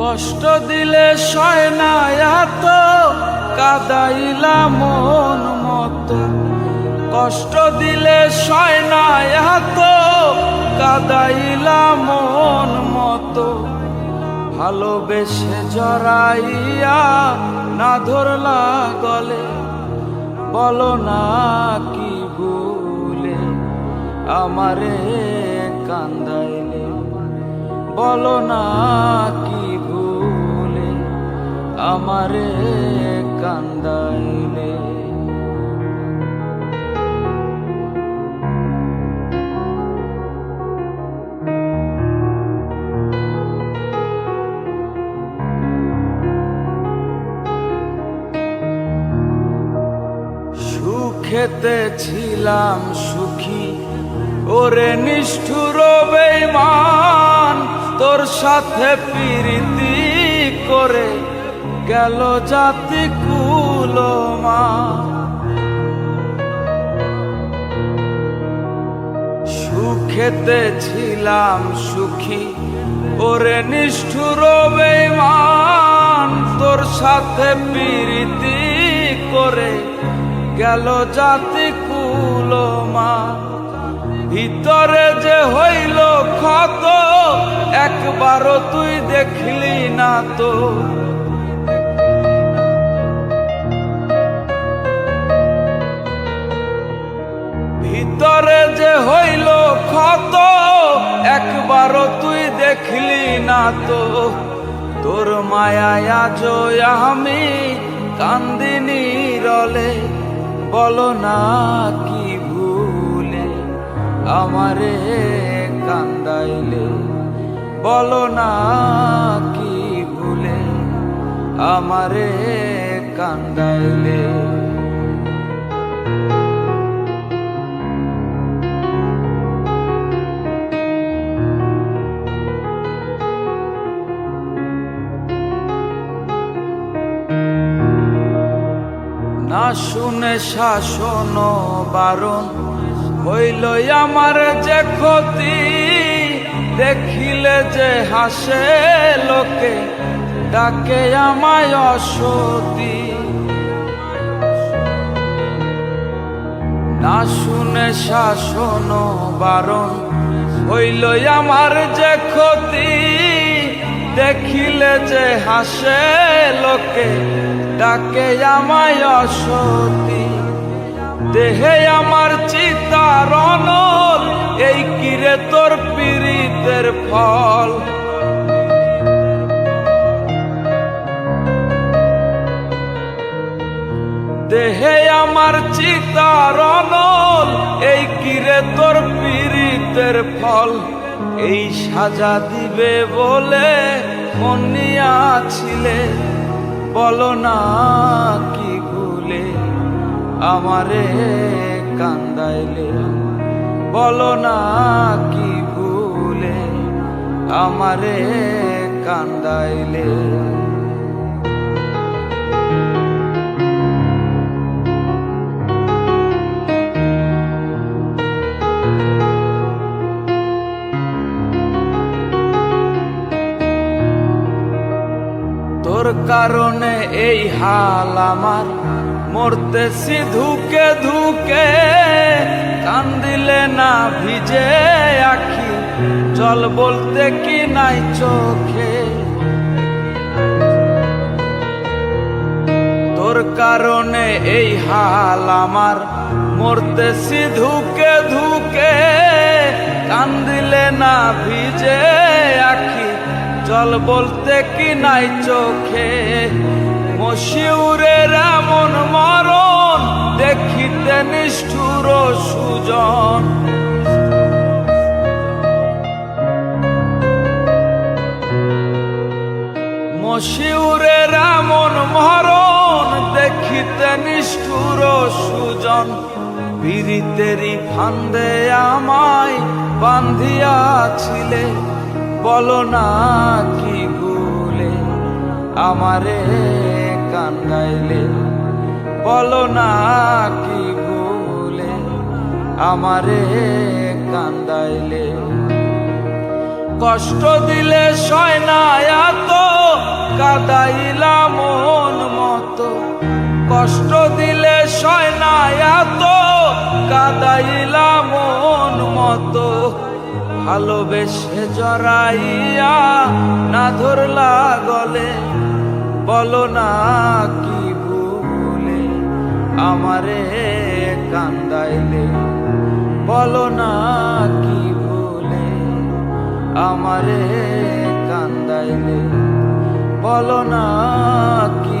কষ্ট দিলে সয় এত কাদাইলা মন মতো। কষ্ট দিলে সয় না এত কাদাইলা মন মতো। ভালোবেসে জড়াইয়া না ধরলা গলে, বলো না কি ভুলে, আমারে কান্দাইলে। বলো না কি ভুলে আমারে কান্দাইলে। সুখেতে ছিলাম সুখী ওরে নিষ্ঠুর বেমান তোর সাথে প্রীতি করে গেল জাতি কুলমা। সুখেতে ছিলাম সুখী, ওরে নিষ্ঠুর বেমান তোর সাথে প্রীতি করে গেল জাতি কুলমা। ভিতরে যে হইল একবারও তুই দেখলি না তো। ভিতরে যে হইল ক্ষত, একবারও তুই দেখলি না তো। তোর মায়ায় আজ আমি কান্দিনী রলে বলো না কি ভুলে আমারে কান্দাইলে। বলো না কি ভুলে আমারে কান্দাইলে। না শুনে শাসন বারণ হইল আমার যে ক্ষতি। দেখিলে যে হাসে লোকে, ডাকে আমায় অসতি। না শুনে শাসন বারণ হইল আমার যে ক্ষতি। দেখিলে যে হাসে লোকে, ডাকে আমায় অসতি। দেহে আমার চিতার অনল এই কিরে তোর পীড়িতের ফল। দেহে আমার চিতার অনল এই কিরে তোর পীড়িতের ফল। এই সাজা দিবে বলে মনিয়াছিলে বলো না কি ভুলে আমারে কান্দাইলে। বলো না আমারে কান্দাইলে। তোর কারণে এই হাল আমার মরতেছি ধুকে ধুকে কান্দিলে না ভিজে আখি জল বলতে কি নাই চোখে? তোর কারণে এই হাল আমার মরতেছি ধুকে। ধুকে কান্দিলে না ভিজে আখি, জল বলতে কি নাই চোখে? মশিউরের এমন মরণ দেখিতে নিষ্ঠুর সুজন। মশিউরের এমন মরণ দেখিতে নিষ্ঠুর সুজন। পীড়িতেরই ফান্দে আমায় বান্ধিয়াছিলে, বলো না কি ভুলে আমারে কান্দাইলে, বলো না কি ভুলে আমারে কান্দাইলে। কষ্ট দিলে সয় না এত কাদাইলা মন মতো। কষ্ট দিলে সয় না এত কাদাইলা মন মতো। ভালোবেসে জড়াইয়া না ধরলা গলে, বলো না কি ভুলে আমারে কান্দাইলে। বলো না কি আমারে কান্দাইলে। বলো না কি